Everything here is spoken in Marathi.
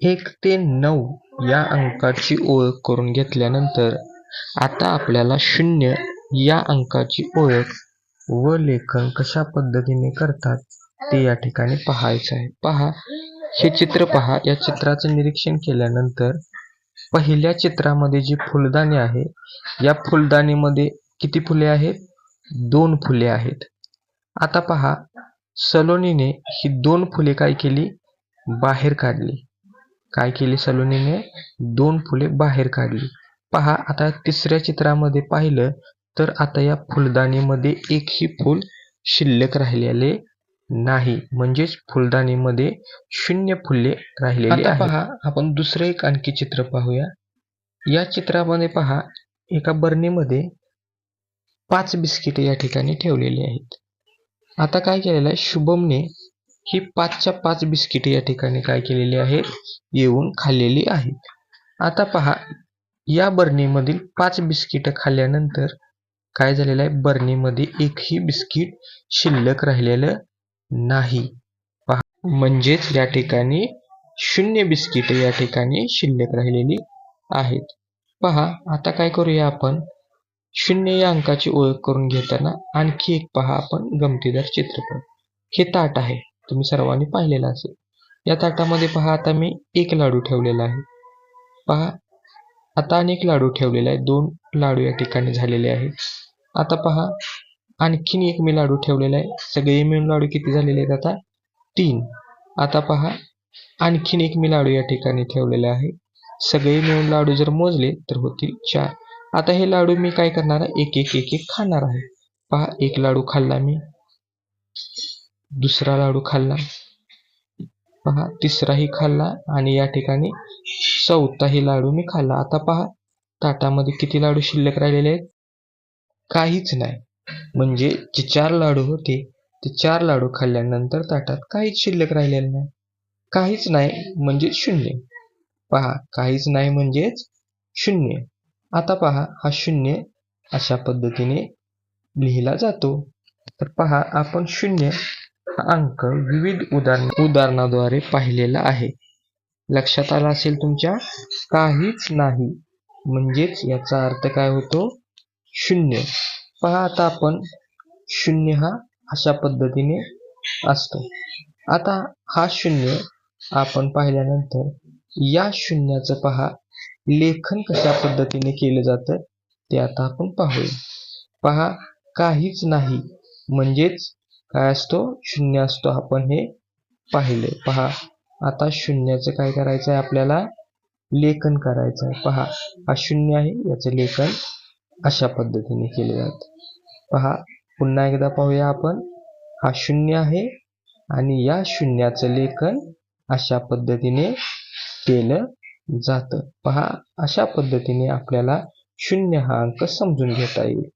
एक ते नऊ या अंकाची ओळख करून घेतल्यानंतर आता आपल्याला शून्य या अंकाची ओळख व लेखन कशा पद्धतीने करतात ते या ठिकाणी पाहायचं आहे. पहा हे चित्र पहा. या चित्राचं निरीक्षण केल्यानंतर पहिल्या चित्रामध्ये जी फुलदाणी आहे या फुलदाणीमध्ये किती फुले आहेत? दोन फुले आहेत. आता पहा सलोनीने ही दोन फुले काय केली? बाहेर काढली. काय केली सलोनीने? दोन फुले बाहेर काढली. पहा आता तिसऱ्या चित्रामध्ये पाहिलं तर आता या फुलदाणीमध्ये एकही फूल शिल्लक राहिलेले नाही. म्हणजेच फुलदाणीमध्ये शून्य फुले राहिलेली पहा आपण दुसरं एक आणखी चित्र पाहूया. या चित्रामध्ये पहा एका बरणीमध्ये पाच बिस्किटे या ठिकाणी ठेवलेली आहेत. आता काय केलेलं आहे? शुभमने ही पाचच्या पाच बिस्किटे या ठिकाणी काय केलेली आहे येऊन खाल्लेली आहेत. आता पहा या बर्नीमधील पाच बिस्किटं खाल्ल्यानंतर काय झालेलं आहे? बर्नीमध्ये एकही बिस्किट शिल्लक राहिलेलं नाही. पहा म्हणजेच या ठिकाणी शून्य बिस्किट या ठिकाणी शिल्लक राहिलेली आहेत. पहा आता काय करूया आपण? शून्य या अंकाची ओळख करून घेताना आणखी एक पहा आपण गमतीदार चित्रपट हे ताट आहे. तुम्ही सर्वांनी पाहिलेला असेल. या ताटामध्ये पहा आता मी एक लाडू ठेवलेला आहे. पहा आता अनेक लाडू ठेवलेले आहेत. दोन लाडू या ठिकाणी झालेले आहेत आता पहा आणखीन एक मी लाडू ठेवलेला आहे. सगळे मिळून लाडू किती झालेले आहेत आता? तीन. आता पहा आणखीन एक मी लाडू या ठिकाणी ठेवलेले आहे. सगळे मिळून लाडू जर मोजले तर होतील चार. आता हे लाडू मी काय करणार आहे? एक एक एक एक खाणार आहे. पहा एक लाडू खाल्ला मी. दुसरा लाडू खाल्ला. पहा तिसराही खाल्ला आणि या ठिकाणी चौथाही लाडू मी खाल्ला. आता पहा ताटामध्ये किती लाडू शिल्लक राहिलेले आहेत? काहीच नाही. म्हणजे जे चार लाडू होते ते चार लाडू खाल्ल्यानंतर ताटात काहीच शिल्लक राहिलेलं नाही. काहीच नाही म्हणजे शून्य. पहा काहीच नाही म्हणजेच शून्य. आता पहा हा शून्य अशा पद्धतीने लिहिला जातो. तर पहा आपण शून्य हा अंक विविध उदाहरण उदाहरणाद्वारे पाहिलेला आहे. लक्षात आला असेल तुमच्या? काहीच नाही. म्हणजेच याचा अर्थ काय होतो? शून्य. पहा आता आपण शून्य हा अशा पद्धतीने असतो. आता हा शून्य आपण पाहिल्यानंतर या शून्याचं पहा. लेखन कशा पद्धतीने केलं जातं ते आता आपण पाहूया. पहा काहीच नाही. म्हणजेच काय असतो? शून्य असतो. आपण हे पाहिले. पहा. आता शून्याचं काय करायचं आहे आपल्याला लेखन करायचं आहे पहा. हा शून्य आहे. याचं लेखन अशा पद्धतीने केले जातं. पहा. पुन्हा एकदा पाहूया आपण. हा शून्य आहे आणि या शून्याचं लेखन अशा पद्धतीने केलं जातं. पहा. अशा पद्धतीने आपल्याला शून्य हा अंक समजून घेता येईल.